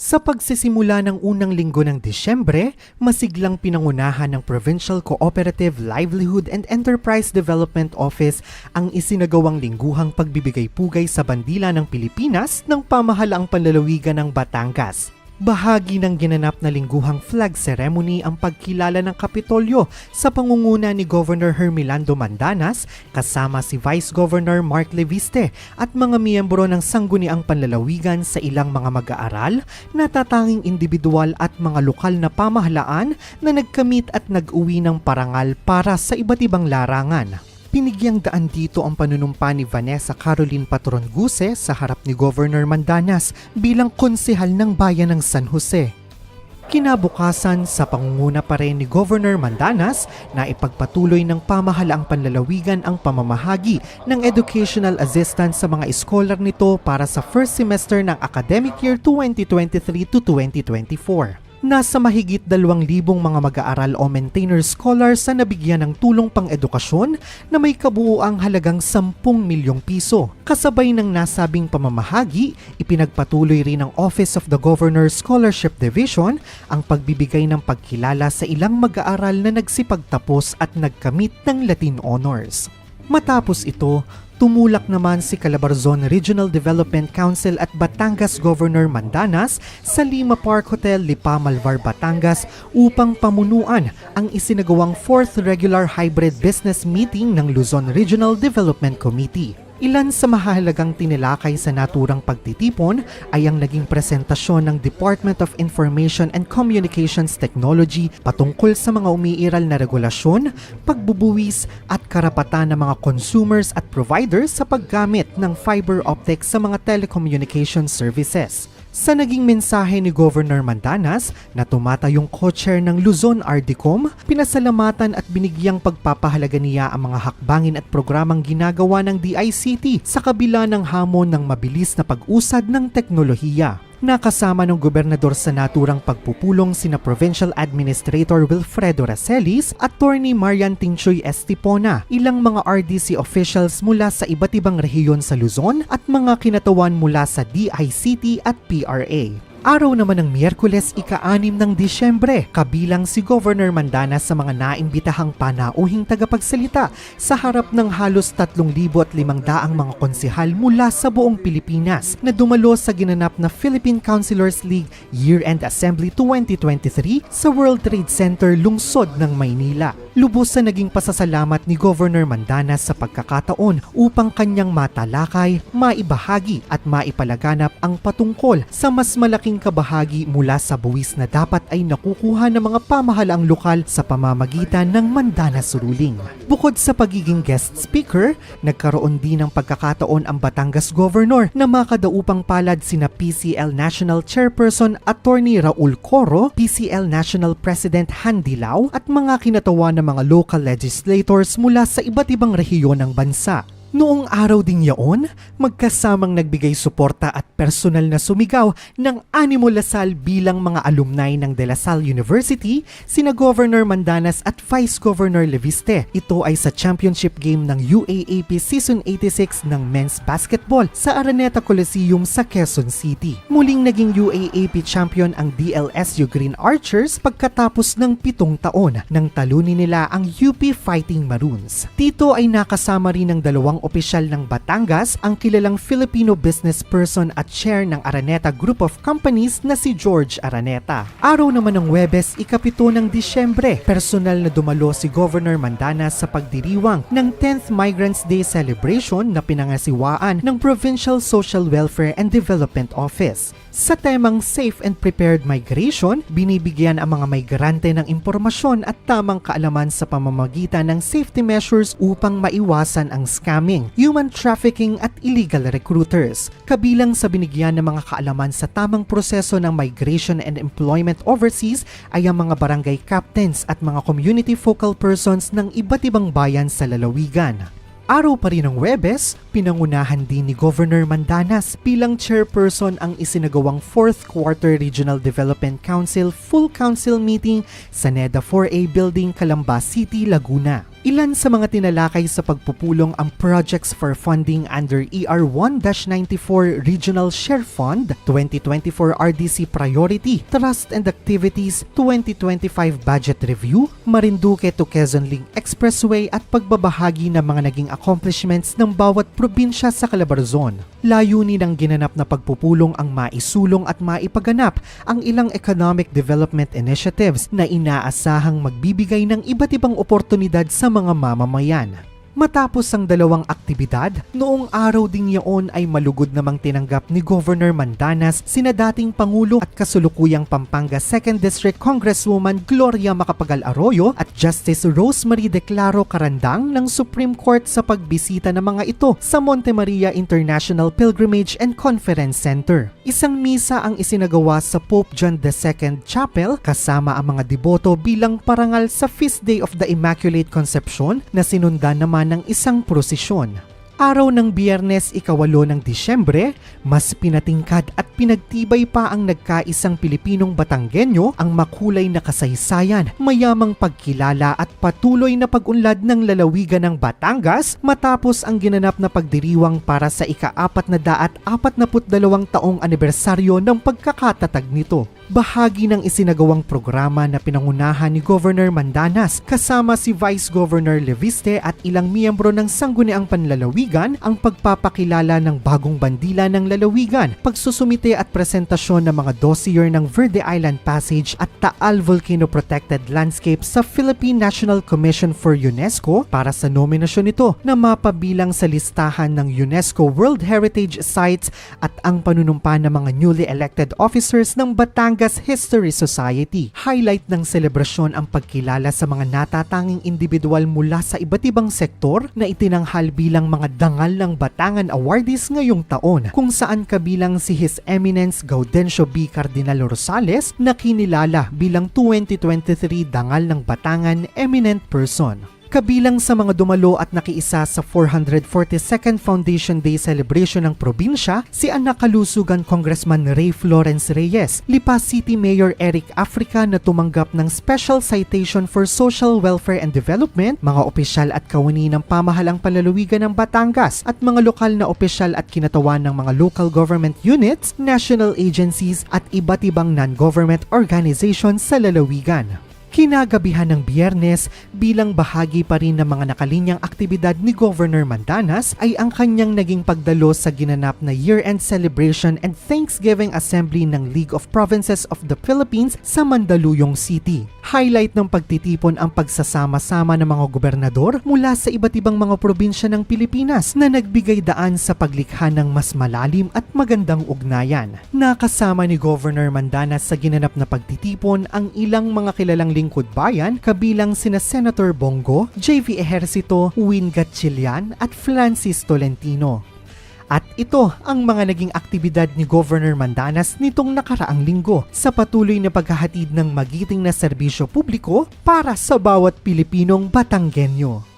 Sa pagsisimula ng unang linggo ng Disyembre, masiglang pinangunahan ng Provincial Cooperative Livelihood and Enterprise Development Office ang isinagawang lingguhang pagbibigay-pugay sa bandila ng Pilipinas ng pamahalaang panlalawigan ng Batangas. Bahagi ng ginanap na lingguhang flag ceremony ang pagkilala ng Kapitolyo sa pangunguna ni Governor Hermelando Mandanas kasama si Vice Governor Mark Leviste at mga miyembro ng sangguniang panlalawigan sa ilang mga mag-aaral, natatanging individual at mga lokal na pamahalaan na nagkamit at nag-uwi ng parangal para sa iba't ibang larangan. Pinigyang daan dito ang panunumpa ni Vanessa Caroline Patron Guse sa harap ni Governor Mandanas bilang konsehal ng bayan ng San Jose. Kinabukasan sa pangunguna pa rin ni Governor Mandanas na ipagpatuloy ng pamahalaang panlalawigan ang pamamahagi ng educational assistance sa mga scholar nito para sa first semester ng academic year 2023 to 2024. Nasa mahigit 2,000 mga mag-aaral o maintainer scholars sa nabigyan ng tulong pang-edukasyon na may kabuuang halagang 10 milyong piso. Kasabay ng nasabing pamamahagi, ipinagpatuloy rin ng Office of the Governor Scholarship Division ang pagbibigay ng pagkilala sa ilang mag-aaral na nagsipagtapos at nagkamit ng Latin Honors. Matapos ito, tumulak naman si Calabarzon Regional Development Council at Batangas Governor Mandanas sa Lima Park Hotel, Lipa, Malvar, Batangas upang pamunuan ang isinagawang 4th Regular Hybrid Business Meeting ng Luzon Regional Development Committee. Ilan sa mahalagang tinilakay sa naturang pagtitipon ay ang naging presentasyon ng Department of Information and Communications Technology patungkol sa mga umiiral na regulasyon, pagbubuwis at karapatan ng mga consumers at providers sa paggamit ng fiber optic sa mga telecommunication services. Sa naging mensahe ni Governor Mandanas na tumatayong co-chair ng Luzon RDCOM, pinasalamatan at binigyang pagpapahalaga niya ang mga hakbangin at programang ginagawa ng DICT sa kabila ng hamon ng mabilis na pag-usad ng teknolohiya. Nakasama ng gobernador sa naturang pagpupulong sina Provincial Administrator Wilfredo Racelis at Attorney Marian Tinchoy Estipona, ilang mga RDC officials mula sa iba't ibang rehiyon sa Luzon at mga kinatawan mula sa DICT at PRA. Araw naman ng Miyerkules ika-6 ng Disyembre, kabilang si Governor Mandana sa mga naimbitahang panauhing tagapagsalita sa harap ng halos 3,500 mga konsehal mula sa buong Pilipinas na dumalo sa ginanap na Philippine Councilors League Year-End Assembly 2023 sa World Trade Center lungsod ng Maynila. Lubos sa naging pasasalamat ni Governor Mandanas sa pagkakataon upang kanyang matalakay, maibahagi at maipalaganap ang patungkol sa mas malaking malaking kabahagi mula sa buwis na dapat ay nakukuha ng mga pamahalaang lokal sa pamamagitan ng Mandanas Ruling. Bukod sa pagiging guest speaker, nagkaroon din ng pagkakataon ang Batangas Governor na makadaupang palad sina PCL National Chairperson Attorney Raul Coro, PCL National President Han Dilaw at mga kinatawa ng mga local legislators mula sa iba't ibang rehiyon ng bansa. Noong araw ding yaon, magkasamang nagbigay suporta at personal na sumigaw ng animo lasal bilang mga alumni ng De La Salle University, sina Governor Mandanas at Vice Governor Leviste. Ito ay sa championship game ng UAAP Season 86 ng men's basketball sa Araneta Coliseum sa Quezon City. Muling naging UAAP champion ang DLSU Green Archers pagkatapos ng pitong taon nang talunin nila ang UP Fighting Maroons. Dito ay nakasama rin ng dalawang opisyal ng Batangas ang kilalang Filipino business person at chair ng Araneta Group of Companies na si George Araneta. Araw naman ng Webes, ikapito ng Disyembre, personal na dumalo si Governor Mandanas sa pagdiriwang ng 10th Migrants Day celebration na pinangasiwaan ng Provincial Social Welfare and Development Office. Sa temang Safe and Prepared Migration, binibigyan ang mga migrante ng impormasyon at tamang kaalaman sa pamamagitan ng safety measures upang maiwasan ang scamming, human trafficking at illegal recruiters. Kabilang sa binigyan ng mga kaalaman sa tamang proseso ng migration and employment overseas ay ang mga barangay captains at mga community focal persons ng iba't ibang bayan sa lalawigan. Araw pa rin ng Webes, pinangunahan din ni Governor Mandanas bilang chairperson ang isinagawang 4th Quarter Regional Development Council Full Council Meeting sa NEDA 4A Building, Calamba City, Laguna. Ilan sa mga tinalakay sa pagpupulong ang projects for funding under ER 1-94 Regional Share Fund, 2024 RDC Priority, Trust and Activities, 2025 Budget Review, Marinduque to Quezon Link Expressway at pagbabahagi ng mga naging accomplishments ng bawat probinsya sa Calabarzon. Layunin ng ginanap na pagpupulong ang maisulong at maipaganap ang ilang economic development initiatives na inaasahang magbibigay ng iba't ibang oportunidad sa mga mamamayan. Matapos ang dalawang aktibidad, noong araw ding yaon ay malugod namang tinanggap ni Governor Mandanas sina dating Pangulo at kasulukuyang Pampanga 2nd District Congresswoman Gloria Macapagal Arroyo at Justice Rosemary Declaro Carandang ng Supreme Court sa pagbisita ng mga ito sa Monte Maria International Pilgrimage and Conference Center. Isang misa ang isinagawa sa Pope John II Chapel kasama ang mga deboto bilang parangal sa Feast Day of the Immaculate Conception na sinundan naman ng isang prosesyon. Araw ng biyernes ikawalo ng Disyembre, mas pinatingkad at pinagtibay pa ang nagkaisang Pilipinong Batanggenyo ang makulay na kasaysayan, mayamang pagkilala at patuloy na pag-unlad ng lalawigan ng Batangas matapos ang ginanap na pagdiriwang para sa ika-apat na daat apat na taong anibersaryo ng pagkakatatag nito bahagi ng isinagawang programa na pinangunahan ni Governor Mandanas kasama si Vice Governor Leviste at ilang miyembro ng Sangguniang Panlalawigan ang pagpapakilala ng bagong bandila ng lalawigan, pagsusumite at presentasyon ng mga dossier ng Verde Island Passage at Taal Volcano Protected Landscape sa Philippine National Commission for UNESCO para sa nominasyon nito na mapabilang sa listahan ng UNESCO World Heritage Sites at ang panunumpa ng mga newly elected officers ng Batangas Batangas History Society. Highlight ng selebrasyon ang pagkilala sa mga natatanging individual mula sa iba't ibang sektor na itinanghal bilang mga dangal ng Batangan Awardees ngayong taon kung saan kabilang si His Eminence Gaudencio B. Cardinal Rosales na kinilala bilang 2023 Dangal ng Batangan Eminent Person. Kabilang sa mga dumalo at nakiisa sa 442nd Foundation Day celebration ng probinsya, si anak kalusugan Congressman Ray Florence Reyes, Lipa City Mayor Eric Africa na tumanggap ng Special Citation for Social Welfare and Development, mga opisyal at kawani ng pamahalang palalawigan ng Batangas at mga lokal na opisyal at kinatawan ng mga local government units, national agencies at iba't ibang non-government organizations sa lalawigan. Kinagabihan ng biyernes bilang bahagi pa rin ng mga nakalinyang aktibidad ni Governor Mandanas ay ang kanyang naging pagdalo sa ginanap na year-end celebration and Thanksgiving Assembly ng League of Provinces of the Philippines sa Mandaluyong City. Highlight ng pagtitipon ang pagsasama-sama ng mga gobernador mula sa iba't ibang mga probinsya ng Pilipinas na nagbigay daan sa paglikha ng mas malalim at magandang ugnayan. Nakasama ni Governor Mandanas sa ginanap na pagtitipon ang ilang mga kilalang lingkod bayan kabilang sina Senator Bongo, JV Ejercito, Win Gatchilian at Francis Tolentino. At ito ang mga naging aktibidad ni Governor Mandanas nitong nakaraang linggo sa patuloy na paghahatid ng magiting na serbisyo publiko para sa bawat Pilipinong Batanggenyo.